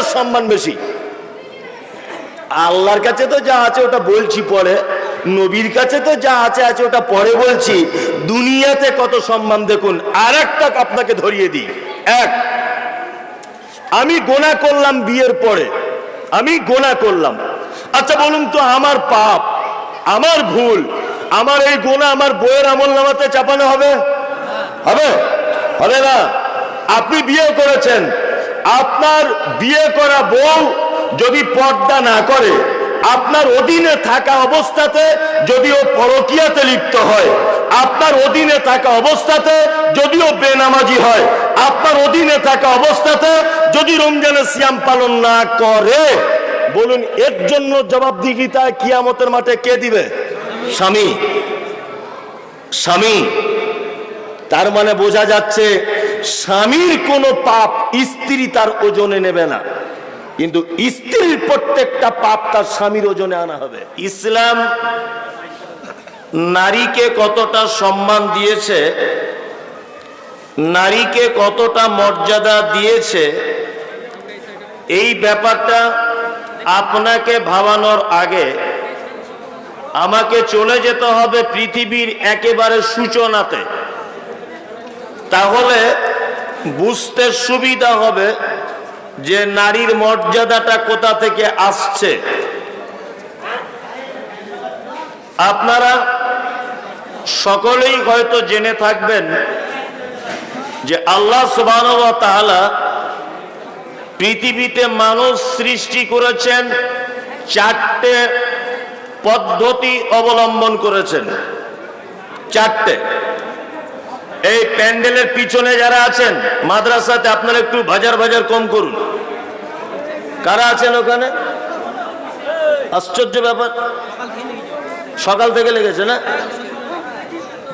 ওদের সম্মান বেশি। আল্লাহর কাছে তো যা আছে ওটা বলছি পরে, নবীর কাছে তো যা আছে আছে ওটা পরে বলছি। দুনিয়াতে কত সম্মান দেখুন আর একটা আপনাকে ধরিয়ে দিই। এক, আমি গোনা করলাম বিয়ের পরে, আমি গোনা করলাম। আচ্ছা বলুন তো, আমার পাপ, আমার ভুল, আমার এই গোনা আমার বইয়ের আমল নামাতে চাপানো হবে? হবে? হবে না। আপনি বিয়ে করেছেন আপনার বিয়ে করা বউ যদি পর্দা না করে, আপনার অধীনে থাকা অবস্থাতে যদিও পরকিয়াতে লিপ্ত হয়, আপনার অধীনে থাকা অবস্থাতে যদিও বেনামাজি হয়, আপনার অধীনে থাকা অবস্থাতে যদি রমজানের সিয়াম পালন না করে, বলুন এর জন্য জবাবদিহিতা কিয়ামতের মাঠে কে দিবে? স্বামী। স্বামী, তার মানে বোঝা যাচ্ছে স্বামীর কোনো পাপ স্ত্রী তার ওজনে নেবে না। কিন্তু স্ত্রীর প্রত্যেকটা পাপ তার স্বামীর ওজনে আনা হবে। ইসলাম নারীকে কতটা সম্মান দিয়েছে, নারীকে কতটা মর্যাদা দিয়েছে, এই ব্যাপারটা আপনাকে ভাবানোর আগে আমাকে চলে যেতে হবে পৃথিবীর একেবারে সূচনাতে। তাহলে বুঝতে সুবিধা হবে যে নারীর মর্যাদাটা কোথা থেকে আসছে। আপনারা সকলেই হয়তো জেনে থাকবেন যে আল্লাহ সুবাহ পৃথিবীতে মানুষ সৃষ্টি করেছেন, চারটে পদ্ধতি অবলম্বন করেছেন। চারটে। এই প্যান্ডেলের পিছনে যারা আছেন, মাদ্রাসাতে আপনারা একটু ভাজার ভাজার কম করুন। কারা আছেন ওখানে? আশ্চর্য ব্যাপার। সকাল থেকে লেগেছে না?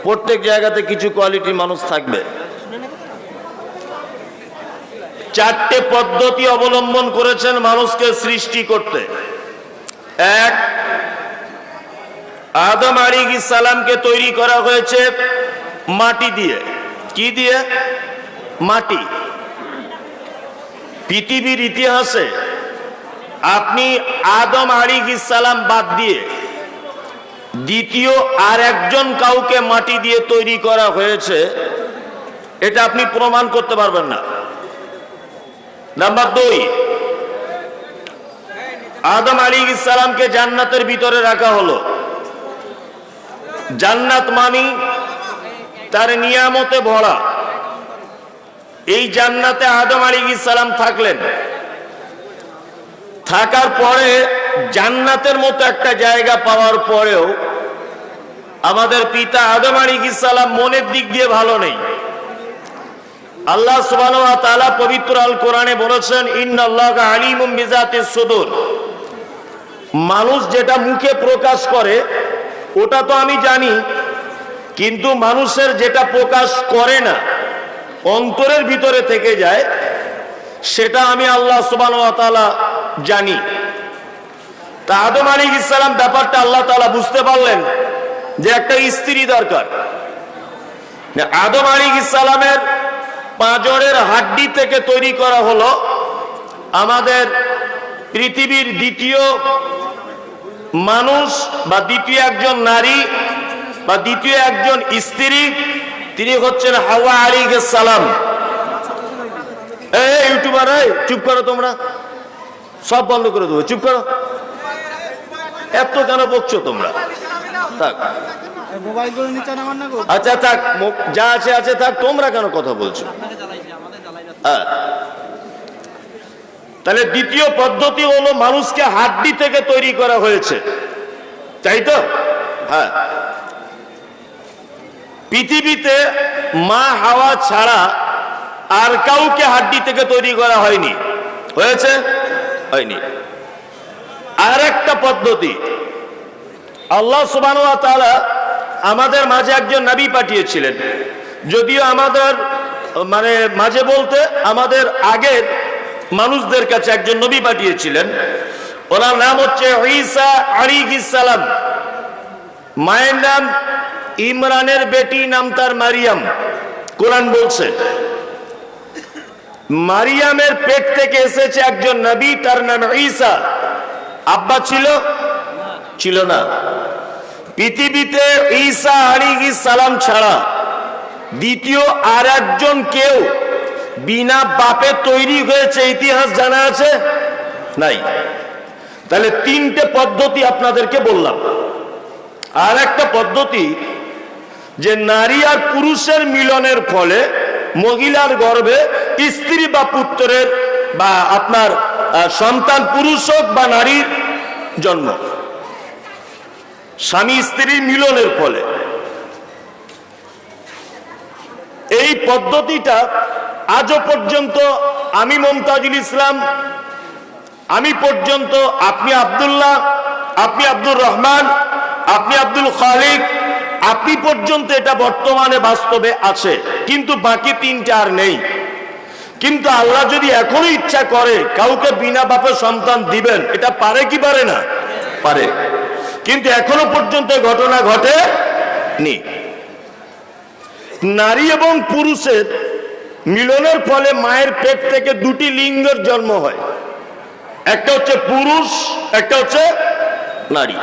প্রত্যেক জায়গাতে কিছু কোয়ালিটি মানুষ থাকবে। চারটে পদ্ধতি অবলম্বন করেছেন মানুষকে সৃষ্টি করতে। এক, আদম আলী সালামকে তৈরি করা হয়েছে। মাটি দিয়ে। কি দিয়ে? মাটি। পৃথিবীর ইতিহাসে আপনি আদম আলী সালাম বাদ দিয়ে দ্বিতীয় আর একজন কাউকে মাটি দিয়ে তৈরি করা হয়েছে, এটা আপনি প্রমাণ করতে পারবেন না। নাম্বার দুই, আদম আলী ইসালামকে জান্নাতের ভিতরে রাখা হলো। জান্নাত মানি তার নিয়ামতে ভরা। এই জান্নাতে আদম আলী ইসালাম থাকলেন। থাকার পরে জান্নাতের মতো একটা জায়গা পাওয়ার পরেও আমাদের পিতা আদম আলী ইসালাম মনের দিক দিয়ে ভালো নেই। আল্লাহ তাআলা পবিত্র আল কোরআনে বলেছেন সুদূর। মানুষ যেটা মুখে প্রকাশ করে, ওটা তো আমি জানি কিন্তু মানুষের যেটা প্রকাশ করে না, অন্তরের ভিতরে থেকে যায়, সেটা আমি আল্লাহ তাআলা জানি। তা আদম আলী ইসলাম ব্যাপারটা আল্লাহ তাআলা বুঝতে পারলেন যে একটা স্ত্রী দরকার। আদম আলী ইসলামের পাঁজরের হাড্ডি থেকে তৈরি করা হলো আমাদের পৃথিবীর দ্বিতীয় মানুষ বা দ্বিতীয় একজন নারী বা দ্বিতীয় একজন স্ত্রী, তিনি হচ্ছেন হাওয়া আলী সালাম ইউটিউবার চুপ করো তোমরা। সব বন্ধ করে দেবো, চুপ করো। এত কেন বকছো তোমরা? আচ্ছা থাক যা আছে আছে, থাক, তোমরা কেন কথা বলছো। তাহলে দ্বিতীয় পদ্ধতি হলো মানুষকে হাড্ডি থেকে তৈরি করা হয়েছে। তাই তো? হ্যাঁ। পৃথিবীতে মা হাওয়া ছাড়া আর কাউকে হাড্ডি থেকে তৈরি করা হয়নি। হয়েছে? হয়নি। আর একটা পদ্ধতি। আল্লাহ সুবাহ আমাদের মাঝে একজন নবী পাঠিয়েছিলেন। যদিও আমাদের মানে মাঝে বলতে আমাদের আগের মানুষদের কাছে একজন নবী পাঠিয়েছিলেন। ওনার নাম হচ্ছে ঈসা আলী সালাম। মায়ের নাম ইমরানের বেটি নাম তার মারিয়াম। কোরআন বলছে, মারিয়ামের পেট থেকে এসেছে একজন নবী, তার নাম ঈসা। আব্বা ছিল? ছিল না। পৃথিবীতে ঈসা আলী সালাম ছাড়া দ্বিতীয় আর একজন কেউ বিনা বাপে তৈরি হয়েছে, ইতিহাস জানা আছে? নাই। তাহলে তিনটে পদ্ধতি আপনাদেরকে বললাম। আর একটা পদ্ধতি যে নারী আর পুরুষের মিলনের ফলে মহিলার গর্ভে স্ত্রী বা পুত্রের বা আপনার সন্তান পুরুষ হোক বা নারীর জন্ম। স্বামী স্ত্রীর মিলনের ফলে। এই পদ্ধতিটা আজও পর্যন্ত আমি মমতাজুল ইসলাম, আমি পর্যন্ত আপনি আব্দুল্লাহ, আপনি আব্দুর রহমান, আপনি আব্দুল খালিক আপনি পর্যন্ত এটা বর্তমানে বাস্তবে আছে, কিন্তু বাকি তিনটা আর নেই। কিন্তু আল্লাহ যদি এখনও ইচ্ছা করে কাউকে বিনা বাপে সন্তান দিবেন, এটা পারে কি পারে না? পারে। কিন্তু এখনও পর্যন্ত ঘটনা ঘটে নি নারী এবং পুরুষের মিলনের ফলে মায়ের পেট থেকে দুটি লিঙ্গের জন্ম হয়। একটা হচ্ছে পুরুষ, একটা হচ্ছে নারী।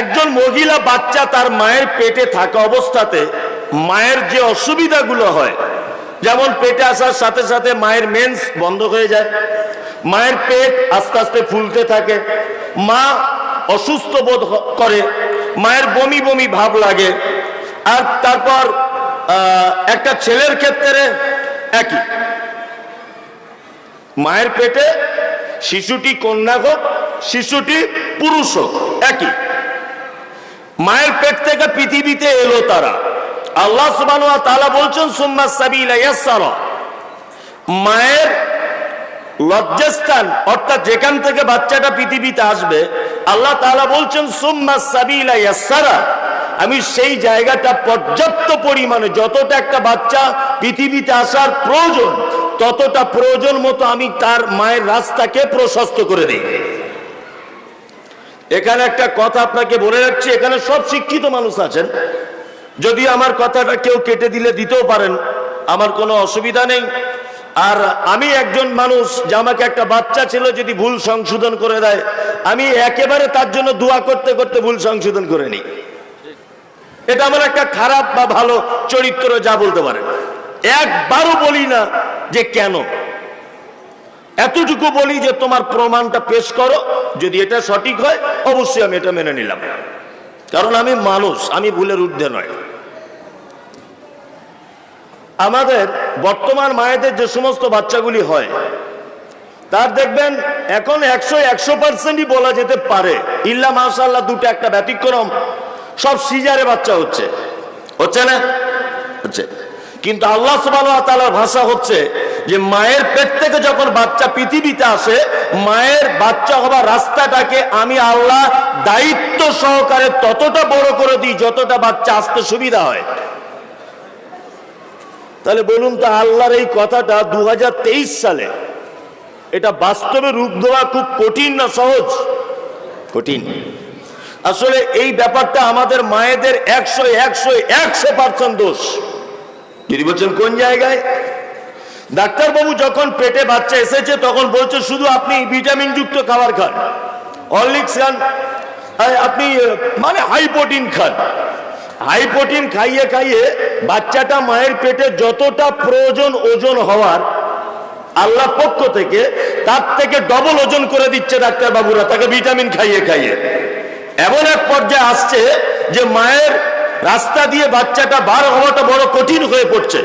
একজন মহিলা বাচ্চা তার মায়ের পেটে থাকা অবস্থাতে মায়ের যে অসুবিধাগুলো হয়, যেমন পেটে আসার সাথে সাথে মায়ের মেন্স বন্ধ হয়ে যায়, মায়ের পেট আস্তে আস্তে ফুলতে থাকে, মা অসুস্থ বোধ করে, মায়ের বমি বমি ভাব লাগে, আর তারপর একটা ছেলের ক্ষেত্রে একই। মায়ের পেটে শিশুটি কন্যা হোক, শিশুটি পুরুষ হোক, একই। মায়ের পেট থেকে পৃথিবীতে এলো তারা। আল্লাহ বলছেন মায়ের লজ্জাস্থান, অর্থাৎ যেখান থেকে বাচ্চাটা পৃথিবীতে আসবে, আল্লাহ তাআলা বলছেন, সুম্মা সাবিলা ইয়াসসারা। আমি সেই জায়গাটা পর্যাপ্ত পরিমাণে, যতটা একটা বাচ্চা পৃথিবীতে আসার প্রয়োজন, ততটা প্রয়োজন মতো আমি তার মায়ের রাস্তাকে প্রশস্ত করে দিই। এখানে একটা কথা আপনাকে বলে রাখছি, এখানে সব শিক্ষিত মানুষ আছেন। যদি আমার কথাটা কেউ কেটে দিলে দিতেও পারেন, আমার কোনো অসুবিধা নেই। আর আমি একজন মানুষ যে আমাকে একটা বাচ্চা ছিল যদি ভুল সংশোধন করে দেয়, আমি একেবারে তার জন্য দোয়া করতে করতে ভুল সংশোধন করে নিই। এটা আমার একটা খারাপ বা ভালো চরিত্র, যা বলতে পারেন। একবারও বলি না যে কেন। এতটুকু বলি যে তোমার প্রমাণটা পেশ করো। যদি এটা সঠিক হয়, অবশ্যই আমি এটা মেনে নিলাম। কারণ আমি মানুষ, আমি ভুলের ঊর্ধ্বে নয়। আমাদের বর্তমান মায়েদের যে সমস্ত বাচ্চাগুলি হয়, তার দেখবেন এখন একশো একশো পার্সেন্টই বলা যেতে পারে। ইল্লা মাশাল্লাহ দুটো একটা ব্যতিক্রম, সব সিজারে বাচ্চা হচ্ছে। হচ্ছে না? হচ্ছে। কিন্তু আল্লাহ সুবহানাহু ওয়া তাআলার ভাষা হচ্ছে যে মায়ের পেট থেকে যখন বাচ্চা পৃথিবীতে আসে, মায়ের বাচ্চা হবার রাস্তাটাকে আমি আল্লাহ দায়িত্ব সহকারে ততটা বড় করে দিই যতটা বাচ্চা আসতে সুবিধা হয়। তাহলে বলুন তো আল্লাহর এই কথাটা দুই হাজার তেইশ সালে, এটা বাস্তবে রূপ দেওয়া খুব কঠিন না সহজ? কঠিন। আসলে এই ব্যাপারটা আমাদের মায়েদের একশো একশো একশো পার্সেন্ট দোষ। যদি বলছেন কোন জায়গায়? ডাক্তারবাবু যখন পেটে বাচ্চা এসেছে, তখন বলছে, শুধু আপনি ভিটামিন যুক্ত খাবার খান। হরলিক্স খান আপনি মানে হাই প্রোটিন খান। হাই প্রোটিন খাইয়ে খাইয়ে বাচ্চাটা মায়ের পেটে যতটা প্রয়োজন ওজন হওয়ার আল্লাহ পক্ষ থেকে, তার থেকে ডবল ওজন করে দিচ্ছে ডাক্তার বাবুরা তাকে ভিটামিন খাইয়ে খাইয়ে। এমন এক পর্যায়ে আসছে যে মায়ের রাস্তা দিয়ে বাচ্চাটা বার হওয়াটা বড় কঠিন হয়ে পড়ছে।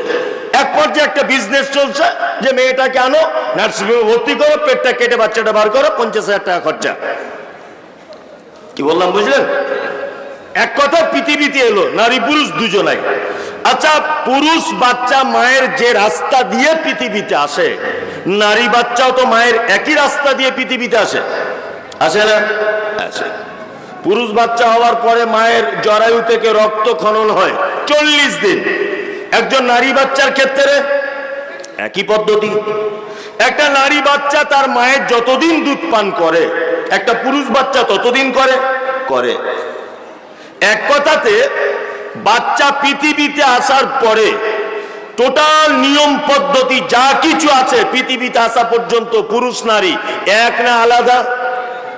এক পর্যায়ে একটা বিজনেস চলছে, যে মেয়েটাকে আনো নার্সিংহোমে ভর্তি করো, পেটটা কেটে বাচ্চাটা বার করো, পঞ্চাশ হাজার টাকা খরচা। কি বললাম, বুঝলেন? এক কথা, পৃথিবীতে এলো, নারী পুরুষ দুজনাই। আচ্ছা পুরুষ বাচ্চা মায়ের যে রাস্তা দিয়ে পৃথিবীতে আসে, নারী বাচ্চাও তো মায়ের একই রাস্তা দিয়ে পৃথিবীতে আসে। আসে না? আসে। পুরুষ বাচ্চা হওয়ার পরে মায়ের জরায়ু থেকে রক্ত খনন হয়, চল্লিশ দিন। একজন নারী বাচ্চার ক্ষেত্রে একই পদ্ধতি। একটা নারী বাচ্চা তার মায়ের যতদিন দুধ পান করে, একটা পুরুষ বাচ্চা ততদিন করে করে। এক কথাতে, বাচ্চা পৃথিবীতে আসার পরে টোটাল নিয়ম পদ্ধতি যা কিছু আছে পৃথিবীতে আসা পর্যন্ত পুরুষ নারী এক না আলাদা?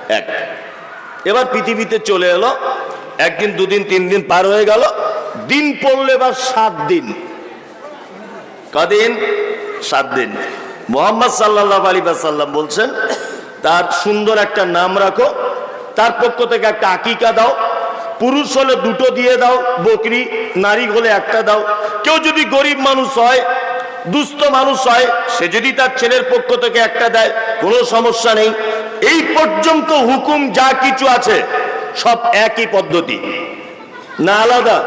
এক। এবার পৃথিবীতে চলে এলো একদিন, দুদিন তিন দিন পার হয়ে গেল। দিন পড়লে বা সাত দিন। কদিন? সাত দিন। মোহাম্মদ সাল্লাহ আলী সাল্লাম বলছেন, তার সুন্দর একটা নাম রাখো, তার পক্ষ থেকে একটা আকিকা দাও, পুরুষ হলে দুটো দিয়ে দাও, বকরি, নারী হলে একটা দাও। কেউ যদি গরিব মানুষ হয়, দুস্থ মানুষ হয়, সে যদি তার ছেলের পক্ষ থেকে একটা দেয়, কোনো সমস্যা নেই। এই পর্যন্ত হুকুম যা কিছু আছে সব একই পদ্ধতি। না আলাদা,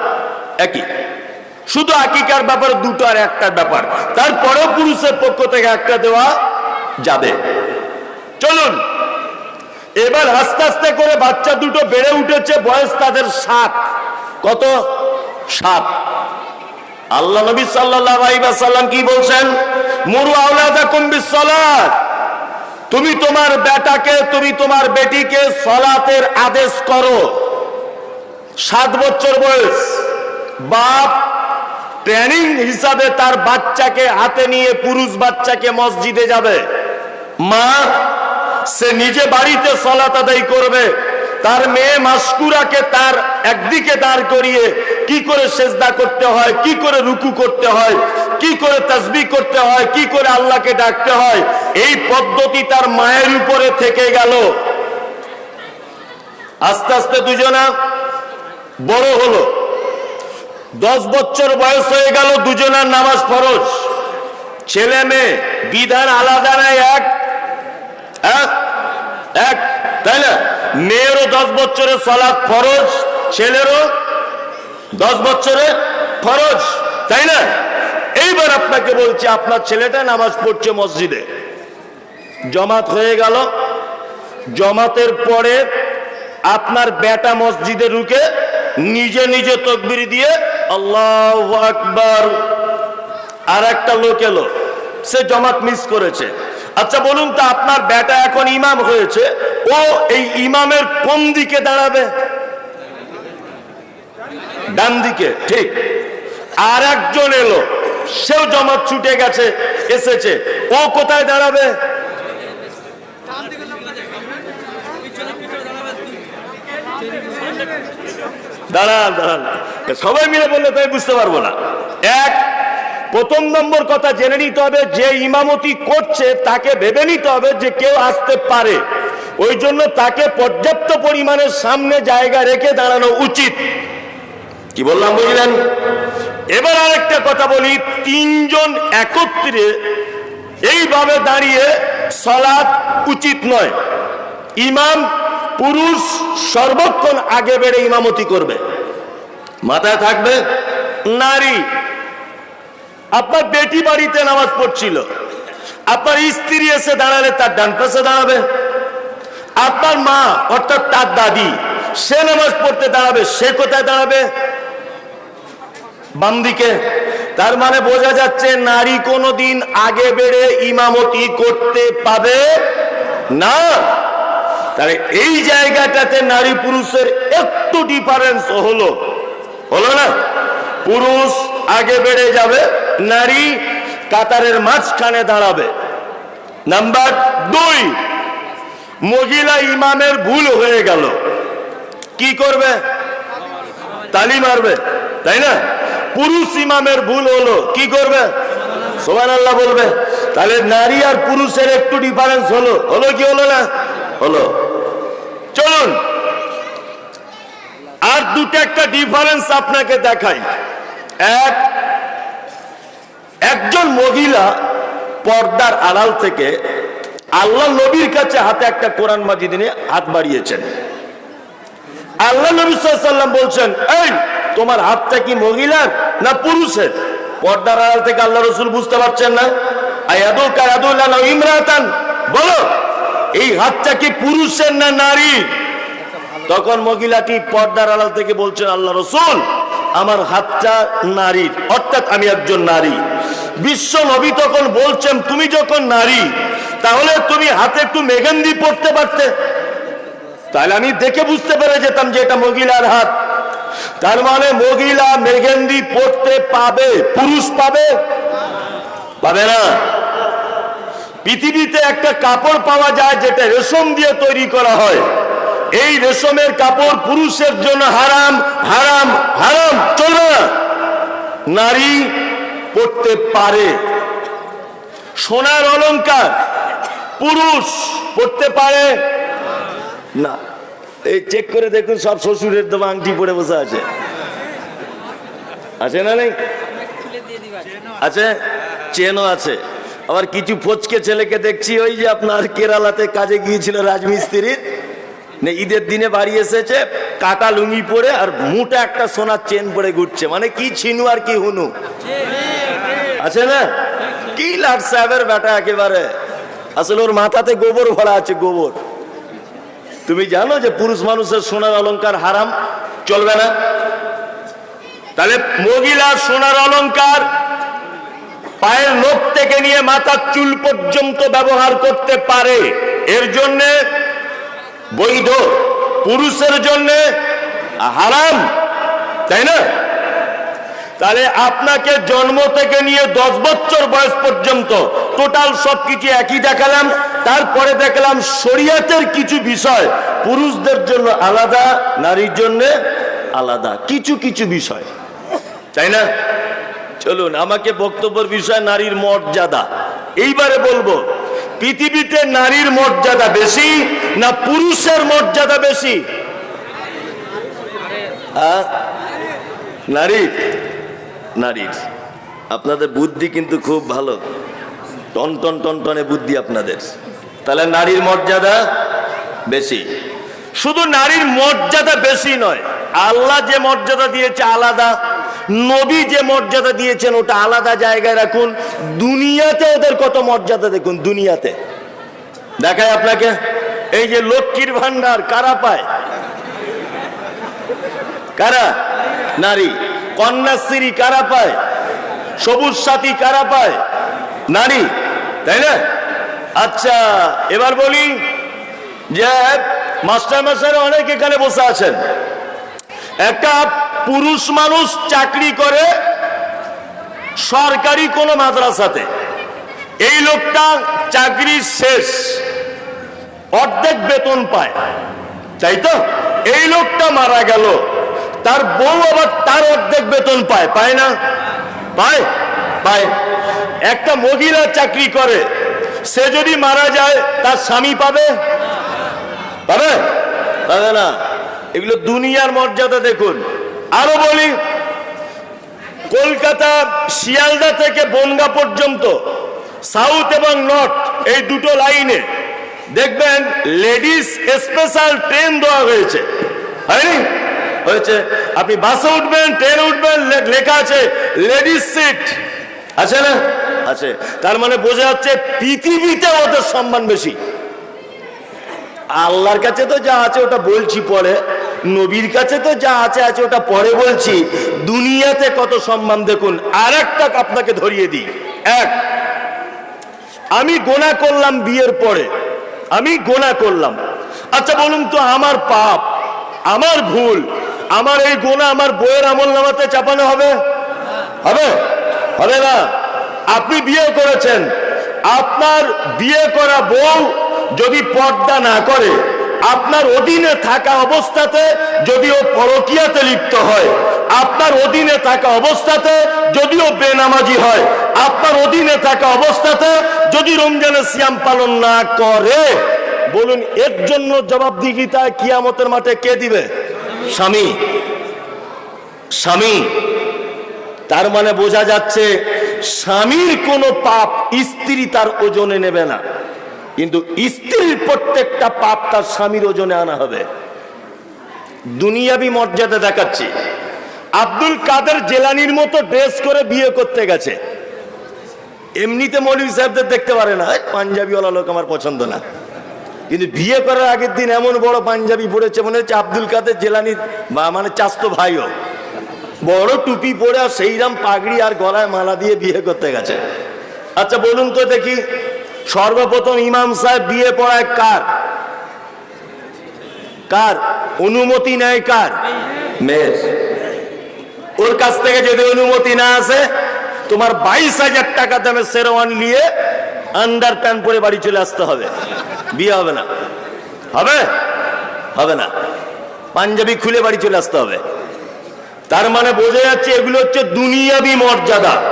একই। শুধু আকিকার ব্যাপার, দুটো আর একটার ব্যাপার। তারপরেও পুরুষের পক্ষ থেকে একটা দেওয়া যাবে। চলুন, এবার আস্তে আস্তে করে বাচ্চা দুটো বেড়ে উঠেছে, বয়স তাদের সাত। কত? সাত। আল্লাহ নবী সাল্লাল্লাহু সাল্লাম কি বলছেন? মুরু আওলাদাকুম বিসসালাত। তুমি তোমার বেটাকে, তুমি তোমার বেটিকে সলাতের আদেশ করো। সাত বছর বয়স। বাপ ট্রেনিং হিসাবে তার বাচ্চাকে হাতে নিয়ে পুরুষ বাচ্চাকে মসজিদে যাবে। মা, সে নিজে বাড়িতে সলাত আদায় করবে। তার মেয়ে মাসকুরাকে তার একদিকে দাঁড় করিয়ে কি করে সেজদা করতে হয়, কি করে রুকু করতে হয়, কি করে তসবি করতে হয়, কি করে আল্লাহকে ডাকতে হয়, এই পদ্ধতি তার মায়ের উপরে থেকে গেল। আস্তে আস্তে দুজনা বড় হলো। দশ বছর বয়স হয়ে গেল দুজনার নামাজ ফরজ। ছেলে মেয়ে, বিধান আলাদা নাই এক? এক এক? তাই না? মেয়েরও দশ বছরের সলাদ ফরজ, ছেলেরও দশ বছরে ফরজ, তাই না? এইবার আপনাকে বলছি, আপনার ছেলেটা নামাজ পড়ছে মসজিদে। জমাত হয়ে গেল। জমাতের পরে আপনার বেটা মসজিদে ঢুকে নিজে নিজে তকবির দিয়ে আল্লাহ আকবার আর একটা লোক এলো। সে জমাত মিস করেছে। আচ্ছা বলুন তো, আপনার বেটা এখন ইমাম হয়েছে, ও এই ইমামের কোন দিকে দাঁড়াবে? ডান দিকে, ঠিক। আর একজন এলো, সেও জমাত ছুটে গেছে, এসেছে। ও কোথায় দাঁড়াবে? দাঁড়ান দাঁড়ান। সবাই মিলে বললে তাই বুঝতে পারব না। এক প্রথম নম্বর কথা জেনে নিতে হবে, যে ইমামতি করছে, তাকে ভেবে নিতে হবে যে কেউ আসতে পারে। ওই জন্য তাকে পর্যাপ্ত পরিমাণের সামনে জায়গা রেখে দাঁড়ানো উচিত। কি বললাম, বুঝলেন? এবার আরেকটা কথা বলি, তিনজন একত্রে এইভাবে দাঁড়িয়ে সলাৎ উচিত নয়। ইমাম, পুরুষ, সর্বক্ষণ আগে বেড়ে ইমামতি করবে। মাথায় থাকবে? নারী আপনার বেটি বাড়িতে নামাজ পড়ছিল। আপনার স্ত্রী এসে দাঁড়ালে তার ডান পাশে দাঁড়াবে। আপনার মা, অর্থাৎ তার দাদি, সে নামাজ পড়তে দাঁড়াবে, সে কোথায় দাঁড়াবে? বাম দিকে। তার মানে বোঝা যাচ্ছে নারী কোনোদিন আগে বেড়ে ইমামতি করতে পাবে না। তাহলে এই জায়গাটাতে নারী পুরুষের একটু ডিফারেন্স হলো। হলো না? পুরুষ আগে বেড়ে যাবে, নারী কাতারের মাঝখানে দাঁড়াবে। নাম্বার দুই, মহিলা ইমামের ভুল হয়ে গেল। কি করবে? তালি মারবে, তাই না? পুরুষ ইমামের ভুল হলো, কি করবে? সোমান আল্লাহ বলবে, তাহলে নারী আর পুরুষের একটু ডিফারেন্স হলো। হলো কি হলো না? হলো। চলুন। আর দুটো একটা ডিফারেন্স আপনাকে দেখাই। এক, একজন মহিলা পর্দার আড়াল থেকে আল্লাহ নবীর কাছে হাতে একটা কোরআন মাজিদ নিয়ে হাত বাড়িয়েছেন। আল্লাহ নবী সাল্লাম বলছেন, এই, তোমার হাতটা কি মহিলার না পুরুষের? পর্দার আড়াল থেকে আল্লাহ রসুল বুঝতে পারছেন না। ইমরাতান, বলো, এই হাতটা কি পুরুষের না নারী তখন মহিলাটি পর্দার আড়াল থেকে বলছেন আল্লাহ রসুল, আমার হাতটা নারীর, অর্থাৎ আমি একজন নারী। বিশ্ব নবী তখন বলছেন, তুমি যখন নারী, তাহলে তুমি হাতে একটু মেঘেন্দি পড়তে পারতে। তাহলে আমি দেখে বুঝতে পেরে যেতাম যে এটা মহিলার হাত। তার মানে মহিলা মেঘেন্দি পড়তে পাবে, পুরুষ পাবে? পাবে না। পৃথিবীতে একটা কাপড় পাওয়া যায়, যেটা রেশম দিয়ে তৈরি করা হয়। এই রেশমের কাপড় পুরুষের জন্য হারাম হারাম হারাম, চলবে না। নারী পড়তে পারে। সোনার অলঙ্কার পুরুষ পড়তে পারে। না, এই চেক করে দেখুন, সব শ্বশুরের দেওয়া আংটি পরে বসে আছে। আছে না নেই? আছে? চেনও আছে। আবার কিছু ফচকে ছেলেকে দেখছি, ওই যে আপনার কেরালাতে কাজে গিয়েছিল রাজমিস্ত্রির। ঈদের দিনে বাড়ি এসেছে, কাটা লুঙ্গি পরে আর মোটা একটা সোনার চেন পরে ঘুরছে। মানে কি ছিনু আর কি হুনু? আছে না? কি লাট সাহেবের বেটা একেবারে? আসলে ওর মাথাতে গোবর ভরা আছে, গোবর। তুমি জানো যে পুরুষ মানুষের সোনার অলংকার হারাম? চলবে না? তাহলে মহিলার সোনার অলংকার পায়ের নখ থেকে নিয়ে মাথার চুল পর্যন্ত ব্যবহার করতে পারে। এর জন্যে বৈধ। পুরুষের জন্যে হারাম, তাই না? তাহলে আপনাকে জন্ম থেকে নিয়ে দশ বছর বয়স পর্যন্ত টোটাল সবকিছু একই দেখালাম, তারপরে দেখলাম শরীয়তের কিছু বিষয় পুরুষদের জন্য আলাদা, নারীর জন্য আলাদা, কিছু কিছু বিষয়, তাই না? চলুন, আমাকে বক্তব্যের বিষয় নারীর মর্যাদা। এইবারে বলব পৃথিবীতে নারীর মর্যাদা বেশি না পুরুষের মর্যাদা বেশি? নারীর নারীর। আপনাদের বুদ্ধি কিন্তু খুব ভালো। টন টন টন টনে বুদ্ধি আপনাদের। তাহলে নারীর মর্যাদা বেশি। শুধু নারীর মর্যাদা বেশি নয়, আল্লাহ যে মর্যাদা দিয়েছে আলাদা, নবী যে মর্যাদা দিয়েছেন ওটা আলাদা জায়গায় রাখুন, দুনিয়াতে ওদের কত মর্যাদা দেখুন, দুনিয়াতে। দেখায় আপনাকে, এই যে লক্ষ্মীর ভান্ডার কারা পায়? কারা? নারী। কন্যাশ্রী কারা পায়? সবুজ সাথী কারা পায়? নারী, তাই না? আচ্ছা এবার বলি যে মাস্টার মাস্টার অনেক এখানে বসে আছেন। একটা পুরুষ মানুষ চাকরি করে সরকারি কোনো মাদ্রাসাতে। এই লোকটা চাকরি শেষ, অর্ধেক বেতন পায়। তাই তো? এই লোকটা মারা গেল, তার বউ আবার তার অর্ধেক বেতন পায়। পায় না? পায়? পায়। একটা মহিলা চাকরি করে, সে যদি মারা যায়, তার স্বামী পাবে? পাবে পাবে না এগুলো দুনিয়ার মর্যাদা দেখুন। আরও বলি কলকাতা শিয়ালদা থেকে বনগা পর্যন্ত সাউথ এবং নর্থ এই দুটো লাইনে দেখবেন লেডিস স্পেশাল ট্রেন দেওয়া হয়েছে। হয়নি? হয়েছে। আপনি বাসে উঠবেন ট্রেনে উঠবেন লেখা আছে লেডিস সিট আছে না? আছে। তার মানে বোঝা যাচ্ছে পৃথিবীতে ওদের সম্মান বেশি। আল্লাহর কাছে তো যা আছে ওটা বলছি পরে, নবীর কাছে তো যা আছে আছে ওটা পরে বলছি। দুনিয়াতে কত সম্মান দেখুন আর একটা আপনাকে ধরিয়ে দিই। এক, আমি গোনা করলাম বিয়ের পরে, আমি গোনা করলাম। আচ্ছা বলুন তো আমার পাপ, আমার ভুল, আমার এই গোনা আমার বইয়ের আমল নামাতে চাপানো হবে? হবে? হবে না। আপনি বিয়ে করেছেন, আপনার বিয়ে করা বউ যদি পর্দা না করে, আপনার অধীনে থাকা অবস্থাতে যদিও পরকিয়াতে লিপ্ত হয়, আপনার অধীনে থাকা অবস্থাতে যদিও বেনামাজি হয়, আপনার অধীনে থাকা অবস্থাতে যদি রমজানের সিয়াম পালন না করে, বলুন, এর জন্য জবাবদিহিতা কিয়ামতের মাঠে কে দিবে? স্বামী। স্বামী। তার মানে বোঝা যাচ্ছে, স্বামীর কোনো পাপ স্ত্রী তার ওজনে নেবে না। কিন্তু স্ত্রীর প্রত্যেকটা পাপ তার স্বামীর ওজনে আনা হবে। দুনিয়াবি মর্যাদা দেখাচ্ছি। আব্দুল কাদের জেলানির মতো ড্রেস করে বিয়ে করতে গেছে। এমনিতে মৌলী সাহেবদের দেখতে পারে না "এই, পাঞ্জাবিওয়ালা লোক আমার পছন্দ না। কিন্তু বিয়ে করার আগের দিন এমন বড় পাঞ্জাবি পড়েছে মনে হচ্ছে আব্দুল কাদের জেলানির বা মানে চাস্তো ভাইও বড় টুপি পরে আর সেইরাম পাগড়ি আর গলায় মালা দিয়ে বিয়ে করতে গেছে। আচ্ছা বলুন তো দেখি সর্বপ্রথম ইমাম সাহেব বিয়ে পড়ায় কার? কার? অনুমতি নেয় কার? মেয়ের। ওর কাছ থেকে যদি অনুমতি না আসে তোমার বাইশ হাজার টাকা দামে শেরওয়ান নিয়ে আন্ডার প্যান্ট পরে বাড়ি চলে আসতে হবে। বিয়ে হবে না। হবে? হবে না। পাঞ্জাবি খুলে বাড়ি চলে আসতে হবে। তার মানে বোঝা যাচ্ছে এগুলো হচ্ছে দুনিয়াবি মর্যাদা।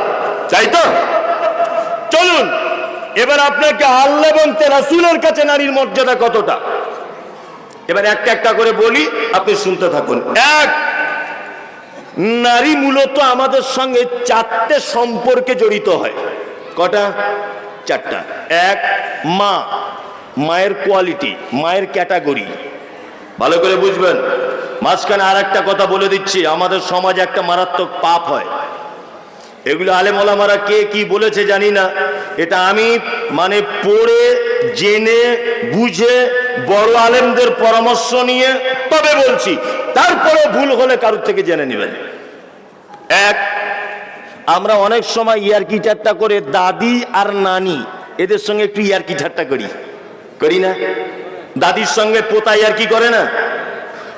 তাই তো? চলুন। এবার আপনাকে আল্লাহ এবং রাসুলের কাছে নারীর মর্যাদা কতটা? এবার একটা একটা করে বলি, আপনি শুনতে থাকুন। এক, নারী মূলত আমাদের সঙ্গে চারটে সম্পর্কে জড়িত হয়। কটা? চারটা। এক, মা, মায়ের কোয়ালিটি মায়ের ক্যাটাগরি ভালো করে বুঝবেন। মাঝখানে আর একটা কথা বলে দিচ্ছি, আমাদের সমাজে একটা মারাত্মক পাপ হয়। এগুলো আলেম ওলামারা কে কি বলেছে জানি না। এটা আমি মানে পড়ে, জেনে, বুঝে বড় আলেমদের পরামর্শ নিয়ে তবে বলছি তারপরে ভুল হলে কারোর থেকে জেনে নেবেন। এক, আমরা অনেক সময় ইয়ারকি ঠাট্টা করে, দাদি আর নানি, এদের সঙ্গে একটু ইয়ারকি ঠাট্টা করি। করি না? দাদির সঙ্গে পোতা ইয়ারকি করে না?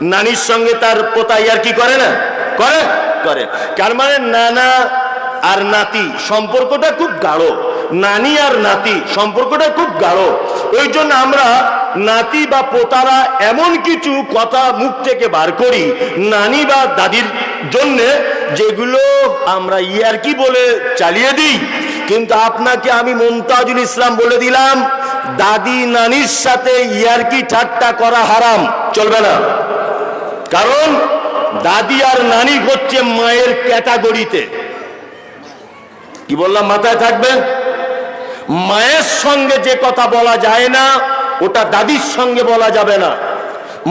নানির সঙ্গে তার পোতা ইয়ারকি করে না? করে? করে। কার মানে নানা আর নাতি সম্পর্কটা খুব গাঢ়। নানি আর নাতি সম্পর্কটা খুব গাঢ়। ওই জন্য আমরা নাতি বা পোতারা এমন কিছু কথা মুখ থেকে বার করি নানি বা দাদির জন্যে, যেগুলো আমরা ইয়ারকি বলে চালিয়ে দিই। কিন্তু আপনাকে আমি মমতাজুল ইসলাম বলে দিলাম, দাদি নানির সাথে ইয়ারকি ঠাট্টা করা হারাম। চলবে না। কারণ দাদি আর নানি হচ্ছে মায়ের ক্যাটাগরিতে। কি বললাম, মাথায় থাকবে? মায়ের সঙ্গে যে কথা বলা যায় না, ওটা দাদির সঙ্গে বলা যাবে না।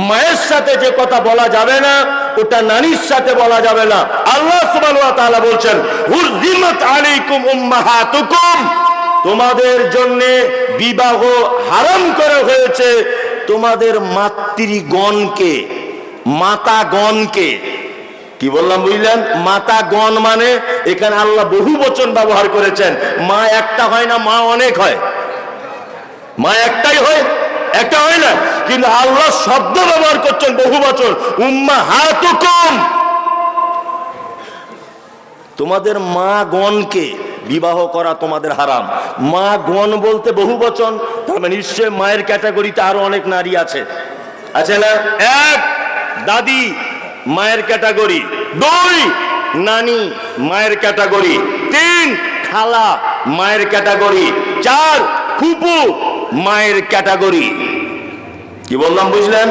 মায়ের সাথে যে কথা বলা যাবে না, ওটা নানির সাথে বলা যাবে না। আল্লাহ বলছেন তোমাদের জন্য বিবাহ হারাম করা হয়েছে তোমাদের মাতৃগণকে, মাতাগণকে। কি বললাম বুঝলেন? মাতা গণ মানে এখানে আল্লাহ বহু বচন ব্যবহার করেছেন। মা একটা হয় না, মা অনেক হয়। মা একটাই হয়, একটা হয় না। কিন্তু আল্লাহ শব্দ ব্যবহার করছেন বহু বচন। উম্মা হাত কম তোমাদের মা গণকে বিবাহ করা তোমাদের হারাম। মা গণ বলতে বহু বচন, তার মানে নিশ্চয় মায়ের ক্যাটাগরিতে আরও অনেক নারী আছে। আছে না? এক, দাদি মায়ের ক্যাটাগরি। দুই, নানি, মায়ের ক্যাটাগরি। তিন, খালা, মায়ের ক্যাটাগরি। চার, ফুপু, মায়ের ক্যাটাগরি। কি বললাম, বুঝলেন?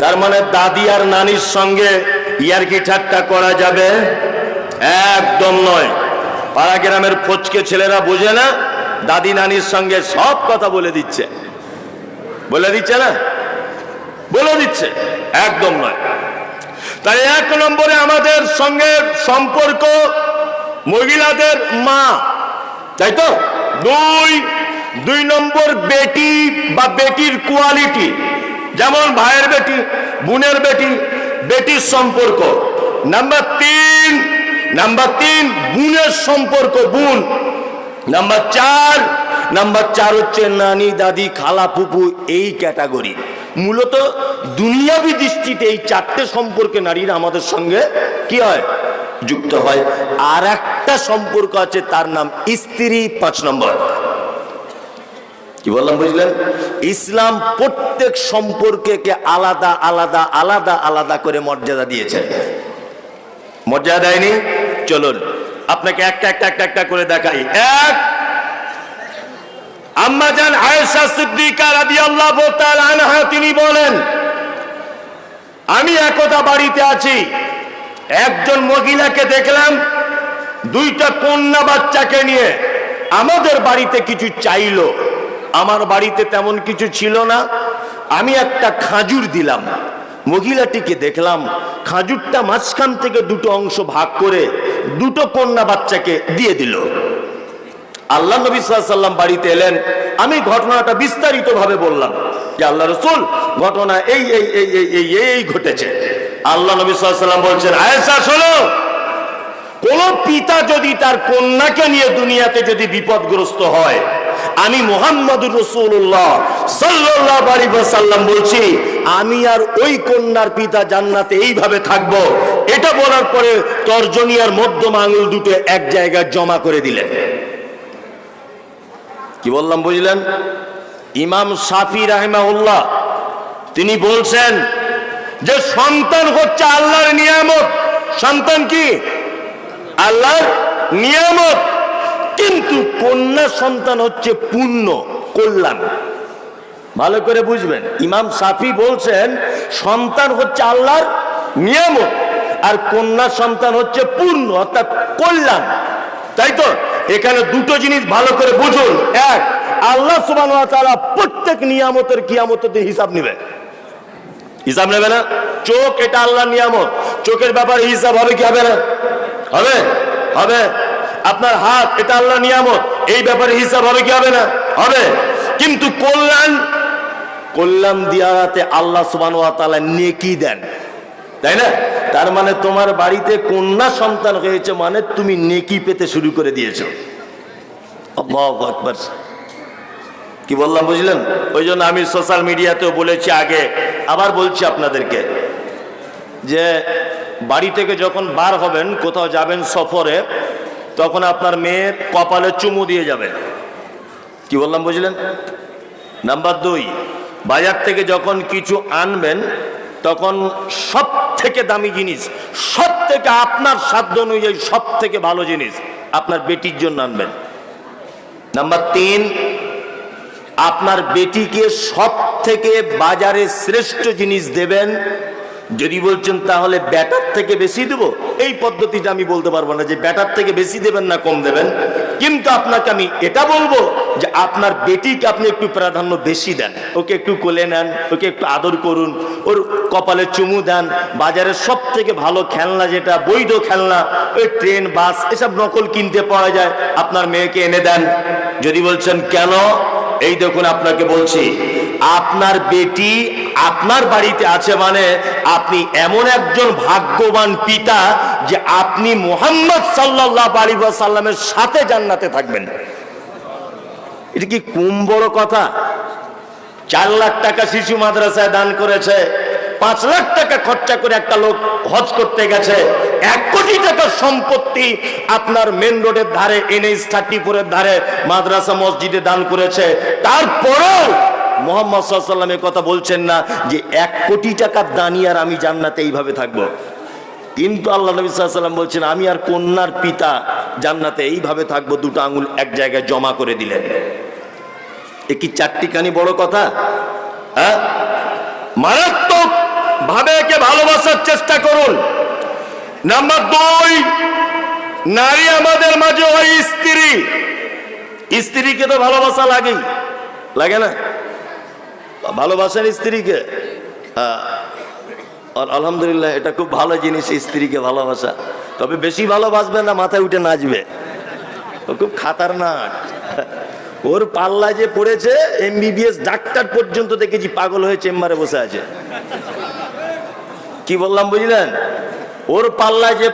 তার মানে দাদি আর নানির সঙ্গে ইয়ারকি ঠাট্টা করা যাবে? একদম নয়। পাড়া গ্রামের ফচকে ছেলেরা বোঝে না, দাদি নানির সঙ্গে সব কথা বলে দিচ্ছে। বলে দিচ্ছে না? বলে দিচ্ছে। একদম নয়। তাই এক নম্বরে আমাদের সঙ্গে সম্পর্ক মহিলাদের মা, তাই তো? দুই দুই নম্বর বেটি বা বেটির কোয়ালিটি, যেমন ভাইয়ের বেটি, বোনের বেটি, বেটির সম্পর্ক। নাম্বার তিন নাম্বার তিন, বোনের সম্পর্ক, বোন। নাম্বার চার নাম্বার চার হচ্ছে নানি, দাদি, খালা ফুপু এই ক্যাটাগরি। মূলত দুনিয়াবি দৃষ্টিতে এই চারটে সম্পর্কে নারীরা আমাদের সঙ্গে কি হয়? যুক্ত হয়। আর একটা সম্পর্ক আছে, তার নাম স্ত্রী পাঁচ নম্বর। কি বললাম, বুঝলেন? ইসলাম প্রত্যেক সম্পর্কে আলাদা আলাদা আলাদা আলাদা করে মর্যাদা দিয়েছে। মর্যাদা দেয়নি? চলুন, আপনাকে একটা একটা একটা একটা করে দেখাই। এক আম্মা জান আয়েশা সিদ্দিকা রাদিয়াল্লাহু তাআলা আনহা, তিনি বলেন, আমি একদা বাড়িতে আছি, একজন মহিলাকে দেখলাম, দুইটা কন্যা বাচ্চাকে নিয়ে আমাদের বাড়িতে কিছু চাইলো। আমার বাড়িতে তেমন কিছু ছিল না, আমি একটা খাজুর দিলাম। মহিলাটিকে দেখলাম, খাজুরটা মাঝখান থেকে দুটো অংশ ভাগ করে দুটো কন্যা বাচ্চাকে দিয়ে দিল। আল্লাহ নবী সাল্লাম বাড়িতে এলেন। আমি ঘটনাটা বিস্তারিত ভাবে বললাম যে আল্লাহ রসুল, ঘটনা এই এই এই এই এই এই ঘটেছে। আল্লাহ নবী সাল্লাম বলছেন, আয়েশা, শোনো, কোন পিতা যদি তার কন্যাকে নিয়ে দুনিয়াতে যদি বিপদগ্রস্ত হয়, আমি মোহাম্মদুর রসুল্লাহ সাল্লাহ সাল্লাম বলছি, আমি আর ওই কন্যার পিতা জান্নাতে এইভাবে থাকব। এটা বলার পরে তর্জনী আর মধ্যম আঙুল দুটো এক জায়গায় জমা করে দিলেন। কি বললাম বুঝলেন? ইমাম সাফি রাহিমাউল্লাহ তিনি বলছেন যে সন্তান হচ্ছে আল্লাহর নিয়ামত। সন্তান কি? আল্লাহর নিয়ামত। কিন্তু কন্যা সন্তান হচ্ছে পুণ্য কল্যাণ। ভালো করে বুঝবেন, ইমাম সাফি বলছেন সন্তান হচ্ছে আল্লাহর নিয়ামত আর কন্যা সন্তান হচ্ছে পূর্ণ, অর্থাৎ কল্যাণ। তাই তো? এখানে দুটো জিনিস ভালো করে বুঝুন। এক, আল্লাহ সুবান প্রত্যেক নিয়ামতের কিয়ামতের হিসাব নেবে। হিসাব নেবে না? চোখ, এটা আল্লাহ নিয়ামত। চোখের ব্যাপারে হিসাব হবে কি হবে না? হবে? হবে। আপনার হাত, এটা আল্লাহ নিয়ামত। এই ব্যাপারে হিসাব হবে কি হবে না? হবে। কিন্তু কল্যাণ কল্যাণ দিয়াতে আল্লাহ সুবান নেকি দেন। তাই না? তার মানে তোমার বাড়িতে কন্যা সন্তান হয়েছে মানে তুমি নেকি পেতে শুরু করে দিয়েছ। কি বললাম, বুঝলেন? ওই জন্য আমি সোশ্যাল মিডিয়াতেও বলেছি আগে, আবার বলছি আপনাদেরকে যে বাড়ি থেকে যখন বার হবেন, কোথাও যাবেন সফরে, তখন আপনার মেয়ের কপালে চুমু দিয়ে যাবেন কি বললাম, বুঝলেন? নাম্বার দুই, বাজার থেকে যখন কিছু আনবেন, তখন সব থেকে দামি জিনিস সব থেকে আপনার সাধ্য অনুযায়ী সব থেকে ভালো জিনিস, আপনার বেটির জন্য আনবেন। নাম্বার তিন, আপনার বেটিকে সব থেকে বাজারে শ্রেষ্ঠ জিনিস দেবেন। যদি বলছেন, তাহলে ব্যাটার থেকে বেশি দেব? এই পদ্ধতিটা আমি বলতে পারব না যে ব্যাটার থেকে বেশি দেবেন না কম দেবেন। কিন্তু আপনাকে আমি এটা বলব যে আপনার বেটিকে আপনি একটু প্রাধান্য বেশি দেন, ওকে একটু কোলে নেন, ওকে একটু আদর করুন, ওর কপালে চুমু দেন বাজারের সব থেকে ভালো খেলনা যেটা, বৈধ খেলনা, ওই ট্রেন, বাস, এসব নকল কিনতে পাওয়া যায়, আপনার মেয়েকে এনে দেন। যদি বলছেন, কেন? এই দেখুন আপনাকে বলছি, আপনার বেটি আপনার বাড়িতে আছে মানে আপনি এমন একজন ভাগ্যবান পিতা যে আপনি মোহাম্মদ সাল্লাহ আলী সাল্লামের সাথে জান্নাতে থাকবেন। এটা কি কম বড় কথা? চার লাখ টাকা শিশু মাদ্রাসায় দান করেছে, পাঁচ লাখ টাকা খরচা করে একটা লোক হজ করতে গেছে, এক কোটি টাকার সম্পত্তি আপনার মেন রোডের ধারে এনএইচ থার্টি ফোরের ধারে মাদ্রাসা মসজিদে দান করেছে। তারপরেও মোহাম্মদ সাল্লামের কথা বলছেন না যে এক কোটি টাকার দানি আর আমি জান্নাতে এইভাবে থাকব। কিন্তু আল্লাহ নবী সাল্লাম বলছেন, আমি আর কন্যার পিতা জান্নাতে এইভাবে থাকব, দুটো আঙুল এক জায়গায় জমা করে দিলেন। এ কি চারটি কানি বড় কথা? হ্যাঁ? মারাত্মক ভাবে একে ভালোবাসার চেষ্টা করুন। নাম্বার দুই, নারী আমাদের মাঝে হয় স্ত্রী। স্ত্রীকে তো ভালোবাসা লাগেই। লাগে না? ভালোবাসেন স্ত্রীকে? হ্যাঁ। আলহামদুলিল্লাহ, এটা খুব ভালো জিনিস, স্ত্রীকে ভালোবাসা। তবে বেশি ভালোবাসবে না, মাথায় উঠে নাচবে। ও খুব খাতারনাক। ওর পাল্লা যে পড়েছে এমবিবিএস ডাক্তার পর্যন্ত দেখেছি, পাগল হয়ে চেম্বারে বসে আছে। কি বললাম বুঝলেন? ওর পাল্লা যে